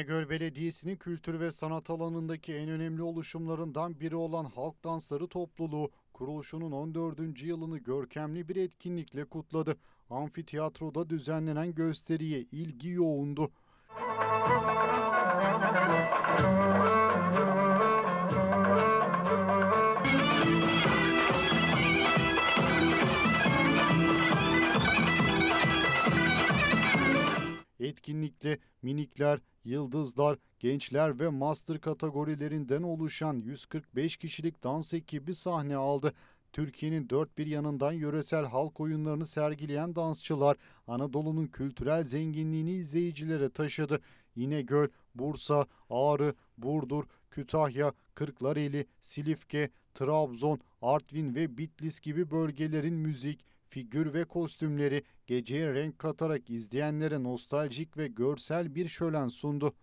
İnegöl Belediyesi'nin kültür ve sanat alanındaki en önemli oluşumlarından biri olan Halk Dansları Topluluğu, kuruluşunun 14. yılını görkemli bir etkinlikle kutladı. Amfiteyatroda düzenlenen gösteriye ilgi yoğundu. Etkinlikte minikler, yıldızlar, gençler ve master kategorilerinden oluşan 145 kişilik dans ekibi sahne aldı. Türkiye'nin dört bir yanından yöresel halk oyunlarını sergileyen dansçılar Anadolu'nun kültürel zenginliğini izleyicilere taşıdı. İnegöl, Bursa, Ağrı, Burdur, Kütahya, Kırklareli, Silifke, Trabzon, Artvin ve Bitlis gibi bölgelerin müzik, figür ve kostümleri geceye renk katarak izleyenlere nostaljik ve görsel bir şölen sundu.